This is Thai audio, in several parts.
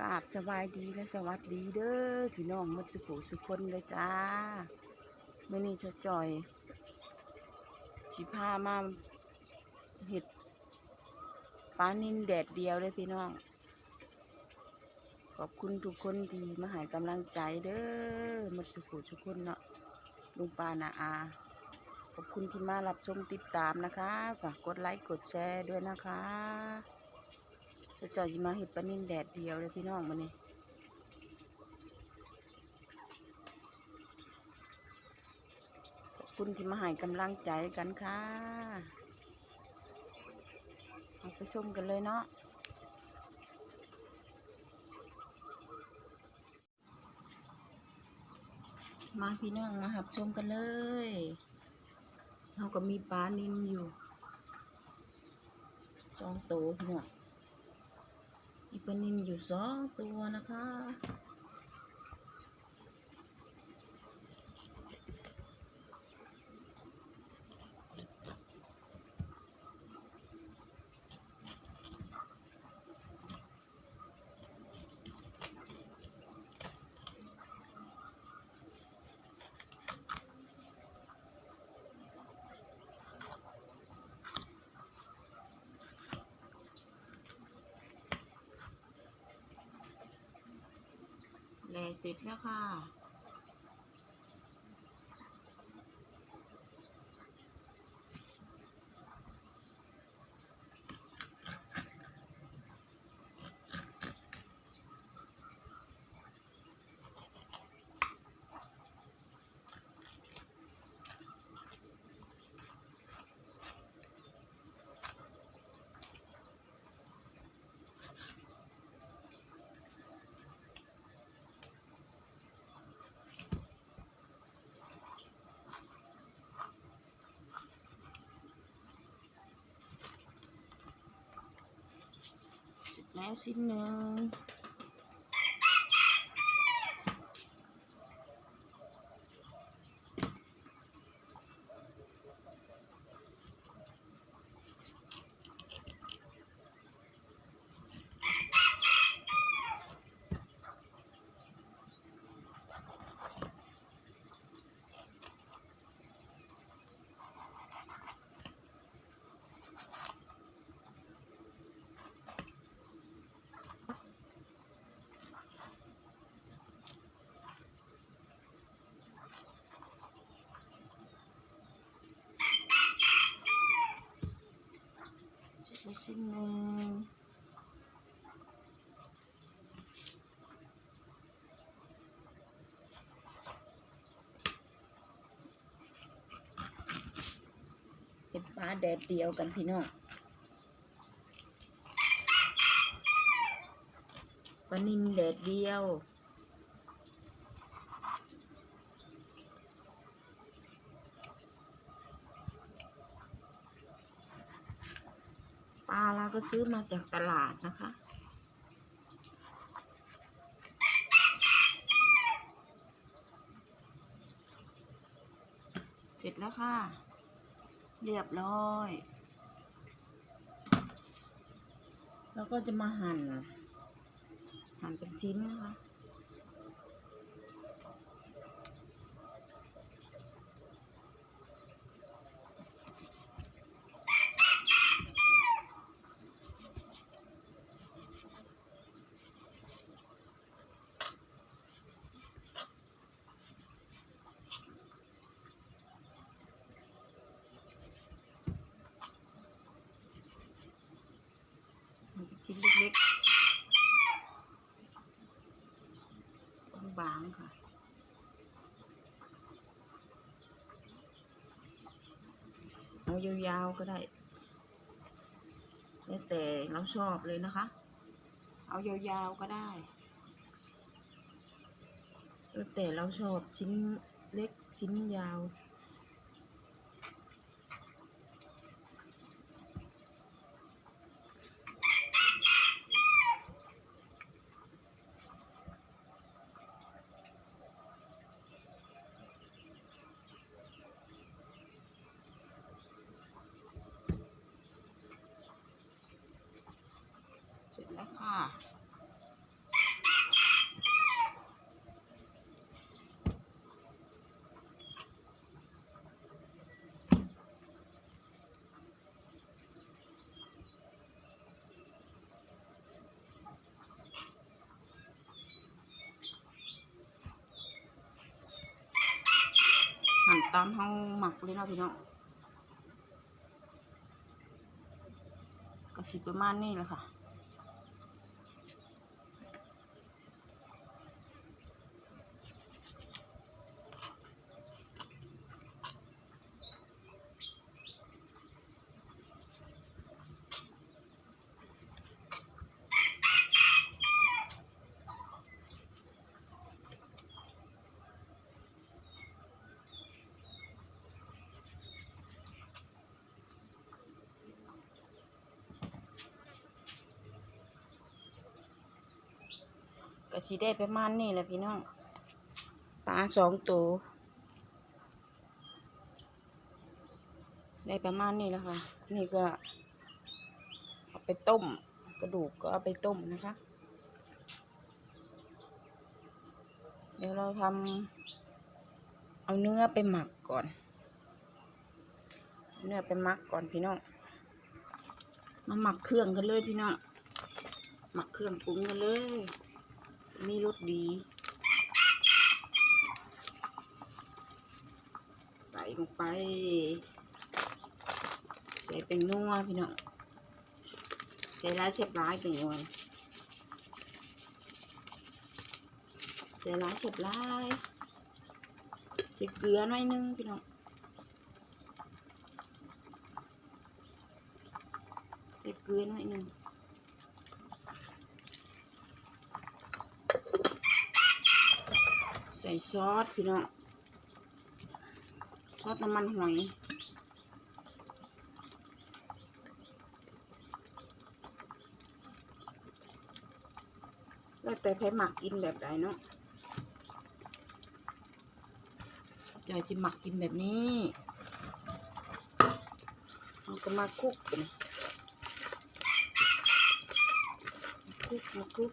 กราบสบายดีและสวัสดีเด้อพี่น้องมัดสุขสุขคนเลยจ้าเมื่อนี้จะจ่อยสิพามาเห็ดปลานินแดดเดียวเลยพี่น้อง ขอบคุณทุกคนที่มาให้กำลังใจเด้อมัดสุขสุขคนเนาะลุงปานาอา ขอบคุณที่มารับชมติดตามนะคะ ฝากกดไลค์กดแชร์ด้วยนะคะ จะจอยมาเห็ดปลานิ่นแดดเดียวเลยพี่น้องมันนี่ขอบคุณที่มาให้กำลังใจกันค่ะเอาไปชมกันเลยเนาะมาพี่น้องมาหับชมกันเลยเราก็มีปลานิ่มอยู่สองโตัวพี่น้อง ปลานินอยู่สองตัวนะคะ เสร็จแล้วค่ะ เสร็จแล้วสิ้นหนึ่งเสร็จแล้วสิ้นหนึ่ง เป็นปลาแดดเดียวกันพี่น้องปลานินแดดเดียวปลาเราก็ซื้อมาจากตลาดนะคะเสร็จแล้วค่ะ เรียบร้อย แล้วก็จะมาหั่น หั่นเป็นชิ้นนะคะ มันเป็นชิ้นเล็กๆ บางๆ ค่ะ เอายาวๆก็ได้แล้วแต่เราชอบเลยนะคะ เอายาวๆก็ได้แล้วแต่เราชอบชิ้นเล็กชิ้นยาว แล้หั่นตามเฮาหมักเลยนะพี่น้องก็สิประมาณนี้แหละค่ะ ก็สิได้ประมาณนี้แหละพี่น้องปลาสองตัวได้ประมาณนี้แล้วค่ะ นี่ก็เอาไปต้ม กระดูกก็เอาไปต้มนะคะ เดี๋ยวเราทำเอาเนื้อไปหมักก่อน เนื้อไปหมักก่อนพี่น้องมาหมักเครื่องกันเลยพี่น้องหมักเครื่องปรุงกันเลย มีรสดี ใส่ลงไป ใส่เป็นนัวพี่น้องใส่ร้ายเสียบร้ายเป็นนัวใส่ร้ายเสียบร้ายใส่เกลือหน่อยนึงพี่น้องใส่เกลือหน่อยนึง ส่ซอสพี่น้องซอสน้ำมันหอยแล้วแต่ใครหมักกินแบบใดเนาะจอยจะหมักกินแบบนี้เราก็มาคลุกกันคลุกมาคลุก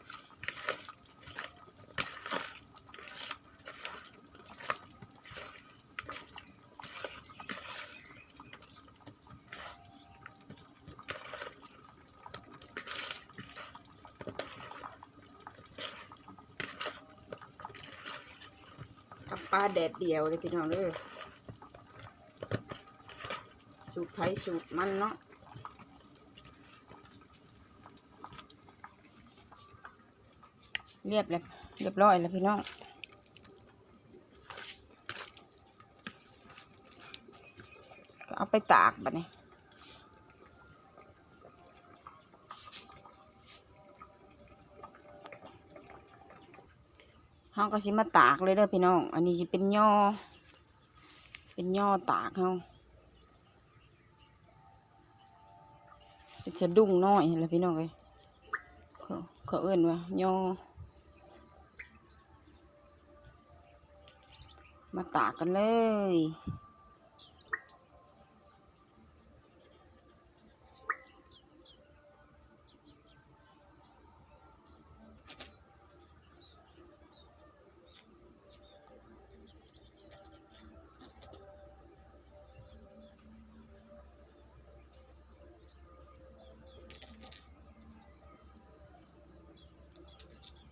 ปลาแดดเดียวเลยพี่น้องเด้อสูตรไทยสูตรมันเนาะเรียบแล้วเรียบร้อยแล้วพี่น้องก็เอาไปตากบัดนี้ เขาก็สิมาตากเลยเด้อพี่น้อง อันนี้สิเป็นย่อ เป็นย่อตากเขาเป็นสะดุ้งน้อยเห็นแล้วพี่น้องเลยเขาเขาเอื้นว่าย่อ มาตากกันเลย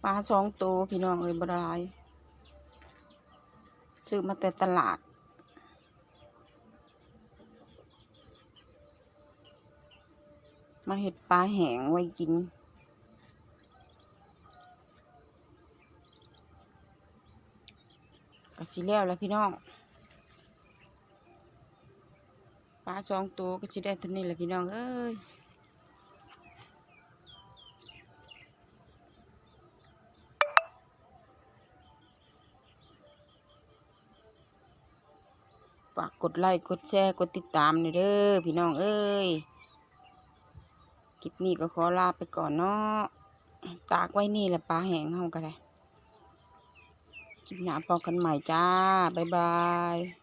ปลาสองตัวพี่น้องเอ้ยบดหลายซื้อมาแต่ตลาด มาเห็ดปลาแห้งไว้กินก็สิแล้วแล้วพี่น้องปลาสองตัวก็สิได้เท่านี้แหละพี่น้องเอ้ย ฝากกดไลค์กดแชร์กดติดตามหน่อยเด้อพี่น้องเอ้ยคลิปนี้ก็ขอลาไปก่อนเนาะตากไว้นี่แหละปลาแห้งเฮากันเลยคลิปหน้าพบกันใหม่จ้าบ๊ายบาย